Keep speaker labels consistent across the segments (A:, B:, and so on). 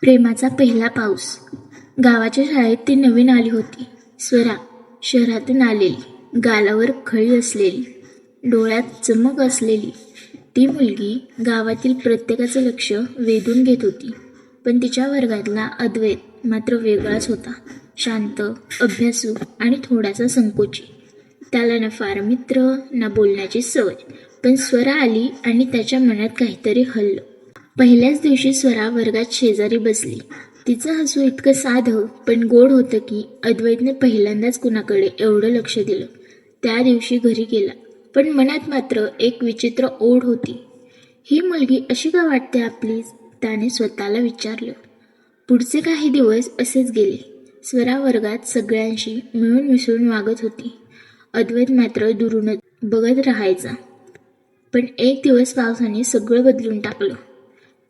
A: प्रेमाचा पहिला पाऊस. गावाच्या शाळेत ती नवीन आली होती. स्वरा शहरातून आलेली. गालावर खळी असलेली. डोळ्यात चमक असलेली. ती मुलगी गावातील प्रत्येकाचं लक्ष वेधून घेत होती. पण तिच्या वर्गातला अद्वैत मात्र वेगळाच होता. शांत अभ्यासू आणि थोडासा संकोची. त्याला ना फार मित्र ना बोलण्याची सवय. पण स्वरा आली आणि त्याच्या मनात काहीतरी हल्लं. पहिल्याच दिवशी स्वरा वर्गात शेजारी बसली. तिचं हसू इतकं साधं पण गोड होतं की अद्वैतने पहिल्यांदाच कुणाकडे एवढं लक्ष दिलं. त्या दिवशी घरी गेला पण मनात मात्र एक विचित्र ओढ होती. ही मुलगी अशी का वाटते आपली त्याने स्वतःला विचारलं. पुढचे काही दिवस असेच गेले. स्वरा वर्गात सगळ्यांशी मिळून मिसळून वागत होती. अद्वैत मात्र दुरूनच बघत राहायचा. पण एक दिवस पावसाने सगळं बदलून टाकलं.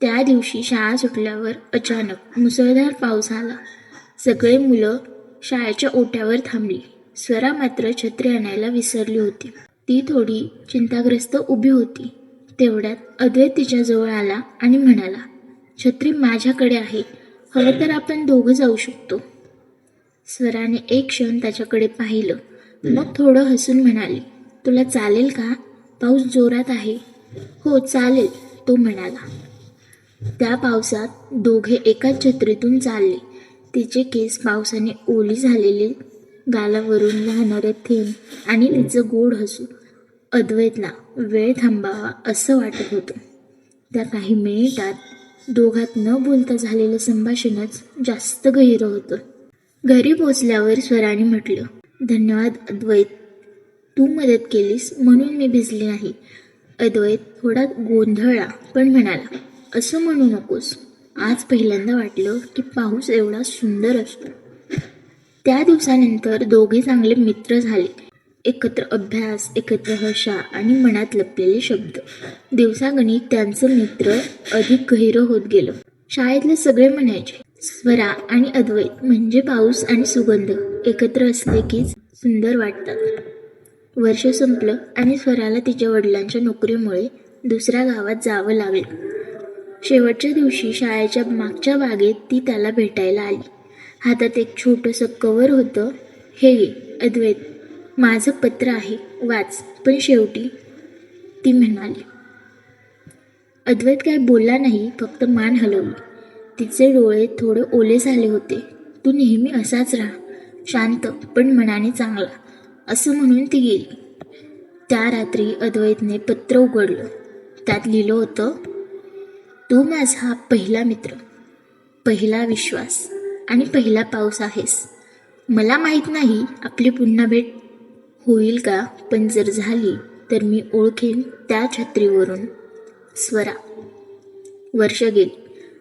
A: त्या दिवशी शाळा सुटल्यावर अचानक मुसळधार पाऊस आला. सगळे मुलं शाळेच्या ओट्यावर थांबली. स्वरा मात्र छत्री आणायला विसरली होती. ती थोडी चिंताग्रस्त उभी होती. तेवढ्यात अद्वैत तिच्याजवळ आला आणि म्हणाला छत्री माझ्याकडे आहे. हवं तर आपण दोघं जाऊ शकतो. स्वराने एक क्षण त्याच्याकडे पाहिलं. मग थोडं हसून म्हणाली तुला चालेल का? पाऊस जोरात आहे. हो चालेल तो म्हणाला. त्या पावसात दोघे एकाच छत्रीतून चालले. तिचे केस पावसाने ओली झालेले गालावरून वाहणारे थेंब आणि तिचं गोड हसू. अद्वैतला वेळ थांबावा असं वाटत होतं. त्या काही मिनिटात दोघात न बोलता झालेलं संभाषणच जास्त गहिरं होतं. घरी पोचल्यावर स्वराने म्हटलं धन्यवाद अद्वैत. तू मदत केलीस म्हणून मी भिजली नाही. अद्वैत थोडा गोंधळला पण म्हणाला असं म्हणू नकोस. आज पहिल्यांदा वाटलं की पाऊस एवढा सुंदर असतो. त्या दिवसानंतर दोघे चांगले मित्र झाले. एकत्र अभ्यास एकत्र हशा आणि मनात लपलेले शब्द. दिवसागणिक त्यांचं मित्र अधिक गहिरं होत गेलं. शाळेतले सगळे म्हणायचे स्वरा आणि अद्वैत म्हणजे पाऊस आणि सुगंध. एकत्र असले की सुंदर वाटतात. वर्ष संपलं आणि स्वराला तिच्या वडिलांच्या नोकरीमुळे दुसऱ्या गावात जावं लागलं. शेवटच्या दिवशी शाळेच्या मागच्या बागेत ती त्याला भेटायला आली. हातात एक छोटंसं कवर होतं. हे घे अद्वैत माझं पत्र आहे वाच. पण शेवटी ती म्हणाली अद्वैत काय बोलला नाही फक्त मान हलवली. तिचे डोळे थोडे ओले झाले होते. तू नेहमी असाच राहा शांत पण मनाने चांगला. असं म्हणून ती गेली. त्या रात्री अद्वैतने पत्र उघडलं. त्यात लिहिलं होतं तू माझा पहिला मित्र. पहिला विश्वास आणि पहिला पाऊस आहेस. मला माहीत नाही आपली पुन्हा भेट होईल का पण जर झाली तर मी ओळखेन त्या छत्रीवरून. स्वरा. वर्ष गेली.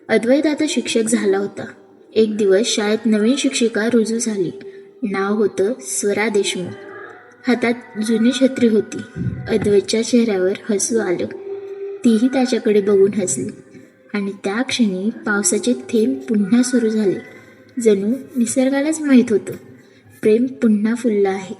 A: अद्वैत आता शिक्षक झाला होता. एक दिवस शाळेत नवीन शिक्षिका रुजू झाली. नाव होतं स्वरा देशमुख. हातात जुनी छत्री होती. अद्वैतच्या चेहऱ्यावर हसू आलं. तीही त्याच्याकडे बघून हसली. आणि त्या क्षणी पावसाचे थेंब पुन्हा सुरू झाले. जणू निसर्गालाच माहीत होतं. प्रेम पुन्हा फुललं आहे.